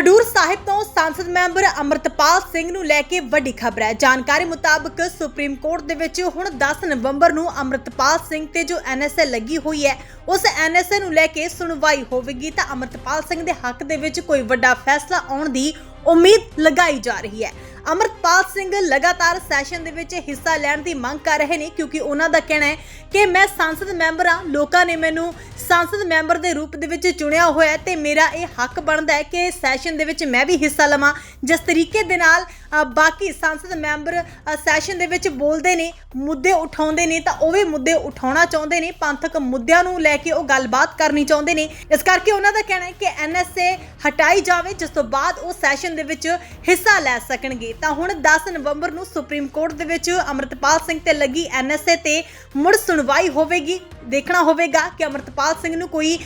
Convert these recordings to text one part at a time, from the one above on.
ਖਡੂਰ ਸਾਹਿਬ ਤੋਂ ਸੰਸਦ ਮੈਂਬਰ ਅਮਰਤਪਾਲ ਸਿੰਘ ਨੂੰ ਲੈ ਕੇ ਵੱਡੀ ਖਬਰ ਹੈ। ਜਾਣਕਾਰੀ ਮੁਤਾਬਕ ਸੁਪਰੀਮ ਕੋਰਟ ਦੇ ਵਿੱਚ ਹੁਣ 10 ਨਵੰਬਰ ਨੂੰ ਅਮਰਤਪਾਲ ਸਿੰਘ ਤੇ ਜੋ ਐਨਐਸਏ ਲੱਗੀ ਹੋਈ ਹੈ, ਉਸ ਐਨਐਸਏ ਨੂੰ ਲੈ ਕੇ ਸੁਣਵਾਈ ਹੋਵੇਗੀ। ਤਾਂ ਅਮਰਤਪਾਲ ਸਿੰਘ ਦੇ ਹੱਕ ਦੇ ਵਿੱਚ ਕੋਈ ਵੱਡਾ ਫੈਸਲਾ ਆਉਣ ਦੀ ਉਮੀਦ ਲਗਾਈ ਜਾ ਰਹੀ ਹੈ। ਅਮਰਤਪਾਲ ਸਿੰਘ ਲਗਾਤਾਰ ਸੈਸ਼ਨ ਦੇ ਵਿੱਚ ਹਿੱਸਾ ਲੈਣ ਦੀ ਮੰਗ ਕਰ ਰਹੇ ਨੇ, ਕਿਉਂਕਿ ਉਹਨਾਂ ਦਾ ਕਹਿਣਾ ਹੈ ਕਿ ਮੈਂ ਸੰਸਦ ਮੈਂਬਰ ਹਾਂ, ਲੋਕਾਂ ਨੇ ਮੈਨੂੰ ਸੰਸਦ ਮੈਂਬਰ ਦੇ ਰੂਪ ਦੇ ਵਿੱਚ ਚੁਣਿਆ ਹੋਇਆ ਹੈ ਤੇ ਮੇਰਾ ਇਹ ਹੱਕ ਬਣਦਾ ਹੈ ਕਿ ਸੈਸ਼ਨ ਦੇ ਵਿੱਚ ਮੈਂ ਵੀ ਹਿੱਸਾ ਲਵਾਂ। ਜਿਸ ਤਰੀਕੇ ਦੇ ਨਾਲ ਬਾਕੀ ਸੰਸਦ ਮੈਂਬਰ ਸੈਸ਼ਨ ਦੇ ਵਿੱਚ ਬੋਲਦੇ ਨੇ, ਮੁੱਦੇ ਉਠਾਉਂਦੇ ਨੇ ਤਾਂ ਉਹ ਵੀ ਮੁੱਦੇ ਉਠਾਉਣਾ ਚਾਹੁੰਦੇ ਨੇ, ਪੰਥਕ ਮੁੱਦਿਆਂ ਨੂੰ ਲੈ ਕੇ ਉਹ ਗੱਲਬਾਤ ਕਰਨੀ ਚਾਹੁੰਦੇ ਨੇ। ਇਸ ਕਰਕੇ ਉਹਨਾਂ ਦਾ ਕਹਿਣਾ ਹੈ ਕਿ ਐਨਐਸਏ ਹਟਾਈ ਜਾਵੇ, ਜਿਸ ਤੋਂ ਬਾਅਦ ਉਹ ਸੈਸ਼ਨ ਦੇ ਵਿੱਚ ਹਿੱਸਾ ਲੈ ਸਕਣਗੇ। ਤਾਂ ਹੁਣ 10 ਨਵੰਬਰ ਨੂੰ ਸੁਪਰੀਮ ਕੋਰਟ ਦੇ ਵਿੱਚ ਅਮਰਤਪਾਲ ਸਿੰਘ ਤੇ ਲੱਗੀ ਐਨਐਸਏ ਤੇ ਮੁੜ ਸੁਣਵਾਈ ਹੋਵੇਗੀ, ਦੇਖਣਾ ਹੋਵੇਗਾ ਕਿ ਅਮਰਤਪਾਲ ਸਿੰਘ ਨੂੰ ਕੋਈ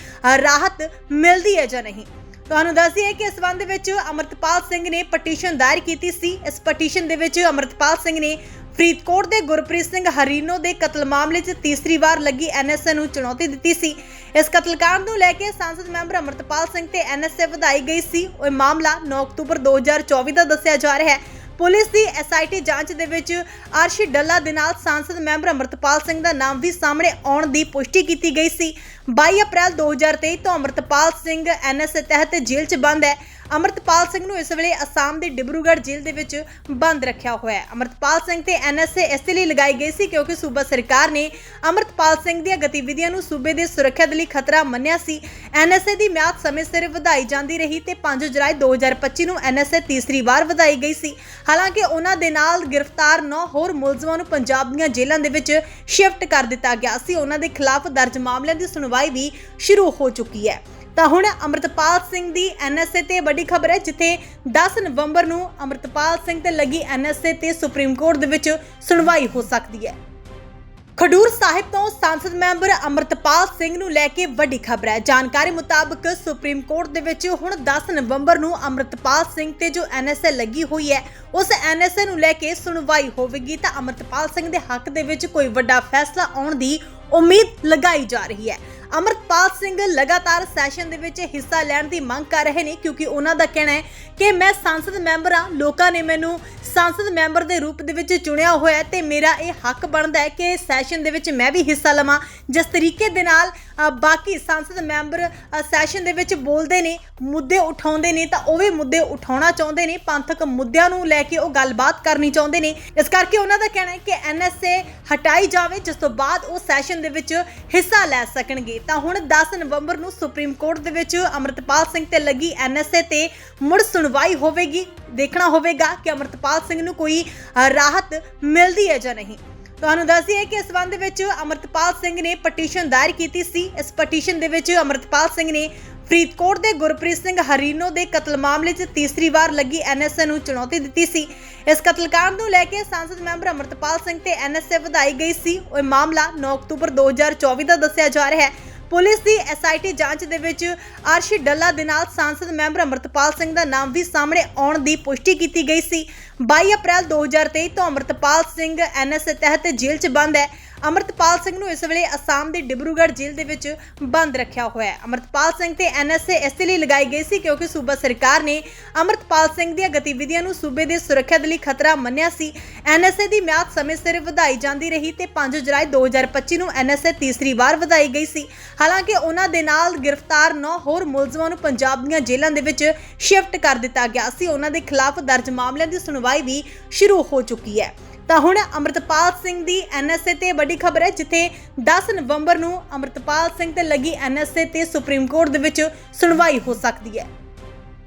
ਰਾਹਤ ਮਿਲਦੀ ਹੈ ਜਾਂ ਨਹੀਂ। ਤੁਹਾਨੂੰ ਦੱਸ ਦਈਏ ਕਿ ਇਸ ਸੰਬੰਧ ਵਿੱਚ ਅਮਰਤਪਾਲ ਸਿੰਘ ਨੇ ਪਟੀਸ਼ਨ ਦਾਇਰ ਕੀਤੀ ਸੀ। ਇਸ ਪਟੀਸ਼ਨ ਦੇ ਵਿੱਚ ਅਮਰਤਪਾਲ ਸਿੰਘ ਨੇ ਫਰੀਦਕੋਟ ਦੇ ਗੁਰਪ੍ਰੀਤ ਸਿੰਘ ਹਰੀਨੋ ਦੇ ਕਤਲ ਮਾਮਲੇ 'ਚ ਤੀਸਰੀ ਵਾਰ ਲੱਗੀ ਐਨਐਸਏ ਨੂੰ ਚੁਣੌਤੀ ਦਿੱਤੀ ਸੀ। ਇਸ ਕਤਲकांड ਨੂੰ ਲੈ ਕੇ ਸੰਸਦ ਮੈਂਬਰ ਅਮਰਤਪਾਲ ਸਿੰਘ ਤੇ ਐਨਐਸਏ ਵਧਾਈ ਗਈ ਸੀ। ਉਹ ਮਾਮਲਾ 9 ਅਕਤੂਬਰ 2024 ਦਾ ਦੱਸਿਆ ਜਾ ਰਿਹਾ ਹੈ। ਪੁਲਿਸ ਦੀ ਐਸਆਈਟੀ ਜਾਂਚ ਦੇ ਵਿੱਚ ਅਰਸ਼ੀ ਡੱਲਾ ਦੇ ਨਾਲ ਸੰਸਦ ਮੈਂਬਰ ਅਮਰਤਪਾਲ ਸਿੰਘ ਦਾ ਨਾਮ ਵੀ ਸਾਹਮਣੇ ਆਉਣ ਦੀ ਪੁਸ਼ਟੀ ਕੀਤੀ ਗਈ ਸੀ। 22 ਅਪ੍ਰੈਲ 2023 ਤੋਂ ਅਮਰਤਪਾਲ ਸਿੰਘ ਐਨਐਸਏ ਤਹਿਤ ਜੇਲ੍ਹ 'ਚ ਬੰਦ ਹੈ। ਅਮਰਤਪਾਲ ਸਿੰਘ ਨੂੰ ਇਸ ਵੇਲੇ ਅਸਾਮ ਦੇ ਡਿਬਰੂਗੜ੍ਹ ਜੇਲ੍ਹ ਦੇ ਵਿੱਚ ਬੰਦ ਰੱਖਿਆ ਹੋਇਆ ਹੈ। ਅਮਰਤਪਾਲ ਸਿੰਘ ਤੇ ਐਨਐਸਏ ਇਸ ਲਈ ਲਗਾਈ ਗਈ ਸੀ ਕਿਉਂਕਿ ਸੂਬਾ ਸਰਕਾਰ ਨੇ ਅਮਰਤਪਾਲ ਸਿੰਘ ਦੀਆਂ ਗਤੀਵਿਧੀਆਂ ਨੂੰ ਸੂਬੇ ਦੇ ਸੁਰੱਖਿਆ ਦੇ ਲਈ ਖਤਰਾ ਮੰਨਿਆ ਸੀ। ਐਨਐਸਏ ਦੀ ਮਿਆਦ ਸਮੇਂ ਸਿਰ ਵਧਾਈ ਜਾਂਦੀ ਰਹੀ ਤੇ 5 ਜੁਲਾਈ 2025 ਨੂੰ ਐਨਐਸਏ ਤੀਸਰੀ ਵਾਰ ਵਧਾਈ ਗਈ ਸੀ। ਹਾਲਾਂਕਿ ਉਹਨਾਂ ਦੇ ਨਾਲ ਗ੍ਰਿਫਤਾਰ 9 ਹੋਰ ਮੁਲਜ਼ਮਾਂ ਨੂੰ ਪੰਜਾਬ ਦੀਆਂ ਜੇਲ੍ਹਾਂ ਦੇ ਵਿੱਚ ਸ਼ਿਫਟ ਕਰ ਦਿੱਤਾ ਗਿਆ ਸੀ। ਉਹਨਾਂ ਦੇ ਖਿਲਾਫ ਦਰਜ ਮਾਮਲਿਆਂ ਦੀ ਸੁਣਵਾਈ ਵੀ ਸ਼ੁਰੂ ਹੋ ਚੁੱਕੀ ਹੈ। ਤਾਂ ਹੁਣ ਅਮਰਤਪਾਲ ਸਿੰਘ ਦੀ ਐਨਐਸਏ ਤੇ ਵੱਡੀ ਖਬਰ ਹੈ, ਜਿੱਥੇ 10 ਨਵੰਬਰ ਨੂੰ ਅਮਰਤਪਾਲ ਸਿੰਘ ਤੇ ਲੱਗੀ ਐਨਐਸਏ ਤੇ ਸੁਪਰੀਮ ਕੋਰਟ ਦੇ ਵਿੱਚ ਸੁਣਵਾਈ ਹੋ ਸਕਦੀ ਹੈ। ਖਡੂਰ ਸਾਹਿਬ ਤੋਂ ਸੰਸਦ ਮੈਂਬਰ ਅਮਰਤਪਾਲ ਸਿੰਘ ਨੂੰ ਲੈ ਕੇ ਵੱਡੀ ਖਬਰ ਹੈ। ਜਾਣਕਾਰੀ ਮੁਤਾਬਕ ਸੁਪਰੀਮ ਕੋਰਟ ਦੇ ਵਿੱਚ ਹੁਣ 10 ਨਵੰਬਰ ਨੂੰ ਅਮਰਤਪਾਲ ਸਿੰਘ ਤੇ ਜੋ ਐਨਐਸਏ ਲੱਗੀ ਹੋਈ ਹੈ, ਉਸ ਐਨਐਸਏ ਨੂੰ ਲੈ ਕੇ ਸੁਣਵਾਈ ਹੋਵੇਗੀ। ਤਾਂ ਅਮਰਤਪਾਲ ਸਿੰਘ ਦੇ ਹੱਕ ਦੇ ਵਿੱਚ ਕੋਈ ਵੱਡਾ ਫੈਸਲਾ ਆਉਣ ਦੀ ਉਮੀਦ ਲਗਾਈ ਜਾ ਰਹੀ ਹੈ। ਅਮਰਤਪਾਲ ਸਿੰਘ ਲਗਾਤਾਰ ਸੈਸ਼ਨ ਦੇ ਵਿੱਚ ਹਿੱਸਾ ਲੈਣ ਦੀ ਮੰਗ ਕਰ ਰਹੇ ਨੇ ਕਿਉਂਕਿ ਉਹਨਾਂ ਦਾ ਕਹਿਣਾ ਹੈ ਕਿ ਮੈਂ ਸੰਸਦ ਮੈਂਬਰ ਹਾਂ, ਲੋਕਾਂ ਨੇ ਮੈਨੂੰ ਸੰਸਦ ਮੈਂਬਰ ਦੇ ਰੂਪ ਦੇ ਵਿੱਚ ਚੁਣਿਆ ਹੋਇਆ ਤੇ ਮੇਰਾ ਇਹ ਹੱਕ ਬਣਦਾ ਹੈ ਕਿ ਸੈਸ਼ਨ ਦੇ ਵਿੱਚ ਮੈਂ ਵੀ ਹਿੱਸਾ ਲਵਾਂ। ਜਿਸ ਤਰੀਕੇ ਦੇ ਨਾਲ ਬਾਕੀ ਸੰਸਦ ਮੈਂਬਰ ਸੈਸ਼ਨ ਦੇ ਵਿੱਚ ਬੋਲਦੇ ਨੇ, ਮੁੱਦੇ ਉਠਾਉਂਦੇ ਨੇ ਤਾਂ ਉਹ ਵੀ ਮੁੱਦੇ ਉਠਾਉਣਾ ਚਾਹੁੰਦੇ ਨੇ, ਪੰਥਕ ਮੁੱਦਿਆਂ ਨੂੰ ਲੈ ਕੇ ਉਹ ਗੱਲਬਾਤ ਕਰਨੀ ਚਾਹੁੰਦੇ ਨੇ। ਇਸ ਕਰਕੇ ਉਹਨਾਂ ਦਾ ਕਹਿਣਾ ਹੈ ਕਿ ਐਨਐਸਏ ਹਟਾਈ ਜਾਵੇ, ਜਿਸ ਤੋਂ ਬਾਅਦ ਉਹ ਸੈਸ਼ਨ ਦੇ ਵਿੱਚ ਹਿੱਸਾ ਲੈ ਸਕਣਗੇ। ਤਾਂ ਹੁਣ 10 ਨਵੰਬਰ ਨੂੰ ਸੁਪਰੀਮ ਕੋਰਟ ਦੇ ਵਿੱਚ ਅਮਰਤਪਾਲ ਸਿੰਘ ਤੇ ਲੱਗੀ ਐਨਐਸਏ ਤੇ ਮੁੜ ਸੁਣਵਾਈ ਹੋਵੇਗੀ, ਦੇਖਣਾ ਹੋਵੇਗਾ ਕਿ ਅਮਰਤਪਾਲ ਸਿੰਘ ਨੂੰ ਕੋਈ ਰਾਹਤ ਮਿਲਦੀ ਹੈ ਜਾਂ ਨਹੀਂ। ਤੁਹਾਨੂੰ ਦੱਸ ਦਈਏ ਕਿ ਇਸ ਸੰਬੰਧ ਵਿੱਚ ਅਮਰਤਪਾਲ ਸਿੰਘ ਨੇ ਪਟੀਸ਼ਨ ਦਾਇਰ ਕੀਤੀ ਸੀ। ਇਸ ਪਟੀਸ਼ਨ ਦੇ ਵਿੱਚ ਅਮਰਤਪਾਲ ਸਿੰਘ ਨੇ ਫਰੀਦਕੋਟ ਦੇ ਗੁਰਪ੍ਰੀਤ ਸਿੰਘ ਹਰੀਨੋ ਦੇ ਕਤਲ ਮਾਮਲੇ 'ਚ ਤੀਸਰੀ ਵਾਰ ਲੱਗੀ ਐਨਐਸਏ ਨੂੰ ਚੁਣੌਤੀ ਦਿੱਤੀ ਸੀ। ਇਸ ਕਤਲकांड ਨੂੰ ਲੈ ਕੇ ਸੰਸਦ ਮੈਂਬਰ ਅਮਰਤਪਾਲ ਸਿੰਘ ਤੇ ਐਨਐਸਏ ਵਧਾਈ ਗਈ ਸੀ। ਉਹ ਮਾਮਲਾ 9 ਅਕਤੂਬਰ 2024 ਦਾ ਦੱਸਿਆ ਜਾ ਰਿਹਾ ਹੈ। ਪੁਲਿਸ ਦੀ ਐਸਆਈਟੀ ਜਾਂਚ ਦੇ ਵਿੱਚ ਅਰਸ਼ੀ ਡੱਲਾ ਦੇ ਨਾਲ ਸੰਸਦ ਮੈਂਬਰ ਅਮਰਤਪਾਲ ਸਿੰਘ ਦਾ ਨਾਮ ਵੀ ਸਾਹਮਣੇ ਆਉਣ ਦੀ ਪੁਸ਼ਟੀ ਕੀਤੀ ਗਈ ਸੀ। 22 ਅਪ੍ਰੈਲ 2023 ਤੋਂ ਅਮਰਤਪਾਲ ਸਿੰਘ ਐਨਐਸਏ ਤਹਿਤ ਜੇਲ੍ਹ 'ਚ ਬੰਦ ਹੈ। ਅਮਰਤਪਾਲ ਸਿੰਘ ਨੂੰ ਇਸ ਵੇਲੇ ਅਸਾਮ ਦੇ ਡਿਬਰੂਗੜ੍ਹ ਜੇਲ੍ਹ ਦੇ ਵਿੱਚ ਬੰਦ ਰੱਖਿਆ ਹੋਇਆ ਹੈ। ਅਮਰਤਪਾਲ ਸਿੰਘ ਤੇ ਐਨਐਸਏ ਇਸ ਲਈ ਲਗਾਈ ਗਈ ਸੀ ਕਿਉਂਕਿ ਸੂਬਾ ਸਰਕਾਰ ਨੇ ਅਮਰਤਪਾਲ ਸਿੰਘ ਦੀਆਂ ਗਤੀਵਿਧੀਆਂ ਨੂੰ ਸੂਬੇ ਦੇ ਸੁਰੱਖਿਆ ਦੇ ਲਈ ਖਤਰਾ ਮੰਨਿਆ ਸੀ। ਐਨਐਸਏ ਦੀ ਮਿਆਦ ਸਮੇਂ ਸਿਰ ਵਧਾਈ ਜਾਂਦੀ ਰਹੀ ਤੇ 5 ਜੁਲਾਈ 2025 ਨੂੰ ਐਨਐਸਏ ਤੀਸਰੀ ਵਾਰ ਵਧਾਈ ਗਈ ਸੀ। ਹਾਲਾਂਕਿ ਉਹਨਾਂ ਦੇ ਨਾਲ ਗ੍ਰਿਫਤਾਰ 9 ਹੋਰ ਮੁਲਜ਼ਮਾਂ ਨੂੰ ਪੰਜਾਬ ਦੀਆਂ ਜੇਲ੍ਹਾਂ ਦੇ ਵਿੱਚ ਸ਼ਿਫਟ ਕਰ ਦਿੱਤਾ ਗਿਆ ਸੀ। ਉਹਨਾਂ ਦੇ ਖਿਲਾਫ ਦਰਜ ਮਾਮਲਿਆਂ ਦੀ ਸੁਣਵਾਈ ਵੀ ਸ਼ੁਰੂ ਹੋ ਚੁੱਕੀ ਹੈ। ਤਾਂ ਹੁਣ ਅਮਰਤਪਾਲ ਸਿੰਘ ਦੀ ਐਨਐਸਏ ਤੇ ਵੱਡੀ ਖਬਰ ਹੈ, ਜਿੱਥੇ 10 ਨਵੰਬਰ ਨੂੰ ਅਮਰਤਪਾਲ ਸਿੰਘ ਤੇ ਲੱਗੀ ਐਨਐਸਏ ਤੇ ਸੁਪਰੀਮ ਕੋਰਟ ਦੇ ਵਿੱਚ ਸੁਣਵਾਈ ਹੋ ਸਕਦੀ ਹੈ।